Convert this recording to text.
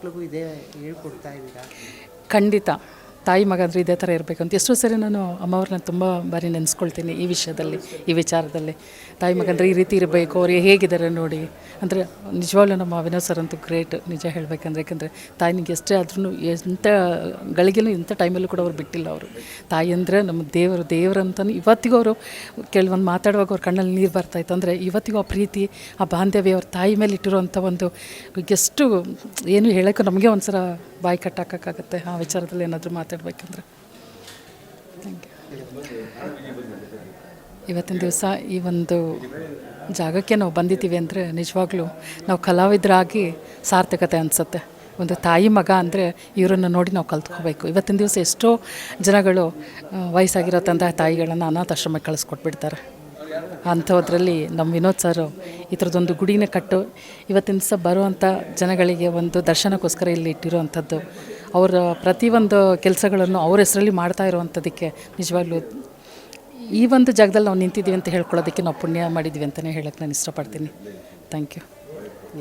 ಮಕ್ಳಿಗೂ ಇದೇ ಹೇಳ್ಕೊಡ್ತಾ ಇದ್ದೀರಾ? ಖಂಡಿತ. ತಾಯಿ ಮಗ ಅಂದರೆ ಇದೇ ಥರ ಇರಬೇಕು ಅಂತ. ಎಷ್ಟೋ ಸರಿ ನಾನು ಅಮ್ಮವ್ರನ್ನ ತುಂಬ ಬಾರಿ ನೆನೆಸ್ಕೊಳ್ತೀನಿ ಈ ವಿಷಯದಲ್ಲಿ, ಈ ವಿಚಾರದಲ್ಲಿ. ತಾಯಿ ಮಗ ಅಂದರೆ ಈ ರೀತಿ ಇರಬೇಕು ಅವ್ರಿಗೆ ಹೇಗಿದ್ದಾರೆ ನೋಡಿ. ಅಂದರೆ ನಿಜವಾಗ್ಲೂ ನಮ್ಮ ಅವಿನಾವ್ ಸರ್ ಅಂತೂ ಗ್ರೇಟ್ ನಿಜ ಹೇಳಬೇಕಂದ್ರೆ, ಯಾಕಂದರೆ ತಾಯಿನಿಗೆ ಎಷ್ಟೇ ಆದ್ರೂ ಎಂಥ ಗಳಿಗೆನೂ ಇಂಥ ಟೈಮಲ್ಲೂ ಕೂಡ ಅವ್ರು ಬಿಟ್ಟಿಲ್ಲ ಅವರು. ತಾಯಿ ಅಂದರೆ ನಮ್ಮ ದೇವರು ದೇವರು ಅಂತಲೂ ಇವತ್ತಿಗೂ ಅವರು ಕೆಲವೊಂದು ಮಾತಾಡುವಾಗ ಅವ್ರ ಕಣ್ಣಲ್ಲಿ ನೀರು ಬರ್ತಾಯಿತ್ತು ಅಂದರೆ ಇವತ್ತಿಗೂ ಆ ಪ್ರೀತಿ, ಆ ಬಾಂಧವ್ಯ ಅವ್ರ ತಾಯಿ ಮೇಲೆ ಇಟ್ಟಿರುವಂಥ ಒಂದು ಎಷ್ಟು ಏನು ಹೇಳೋಕ್ಕೂ ನಮಗೆ ಒಂದ್ಸಲ ಬಾಯಿ ಕಟ್ಟಾಕಾಗತ್ತೆ ಆ ವಿಚಾರದಲ್ಲಿ ಏನಾದರೂ ಮಾತಾಡಬೇಕಂದ್ರೆ ಥ್ಯಾಂಕ್ ಯು ಇವತ್ತಿನ ದಿವಸ ಈ ಒಂದು ಜಾಗಕ್ಕೆ ನಾವು ಬಂದಿದ್ದೀವಿ ಅಂದರೆ ನಿಜವಾಗ್ಲೂ ನಾವು ಕಲಾವಿದರಾಗಿ ಸಾರ್ಥಕತೆ ಅನಿಸುತ್ತೆ. ಒಂದು ತಾಯಿ ಮಗ ಅಂದರೆ ಇವರನ್ನು ನೋಡಿ ನಾವು ಕಲ್ತ್ಕೋಬೇಕು. ಇವತ್ತಿನ ದಿವಸ ಎಷ್ಟೋ ಜನಗಳು ವಯಸ್ಸಾಗಿರೋ ತಂದೆ ತಾಯಿಗಳನ್ನು ಅನಾಥಾಶ್ರಮಕ್ಕೆ ಕಳಿಸ್ಕೊಟ್ಬಿಡ್ತಾರೆ. ಅಂಥದ್ರಲ್ಲಿ ನಮ್ಮ ವಿನೋದ್ ಸರ್ ಈ ಥರದ್ದೊಂದು ಗುಡಿನ ಕಟ್ಟು ಇವತ್ತಿನ ದಿವಸ ಬರುವಂಥ ಜನಗಳಿಗೆ ಒಂದು ದರ್ಶನಕ್ಕೋಸ್ಕರ ಇಲ್ಲಿ ಇಟ್ಟಿರುವಂಥದ್ದು. ಅವರ ಪ್ರತಿಯೊಂದು ಕೆಲಸಗಳನ್ನು ಅವ್ರ ಹೆಸರಲ್ಲಿ ಮಾಡ್ತಾ ಇರುವಂಥದ್ದಕ್ಕೆ ನಿಜವಾಗ್ಲೂ ಈ ಒಂದು ಜಾಗದಲ್ಲಿ ನಾವು ನಿಂತಿದ್ದೀವಿ ಅಂತ ಹೇಳ್ಕೊಳ್ಳೋದಕ್ಕೆ ನಾವು ಪುಣ್ಯ ಮಾಡಿದ್ವಿ ಅಂತಲೇ ಹೇಳಕ್ಕೆ ನಾನು ಇಷ್ಟಪಡ್ತೀನಿ. Thank you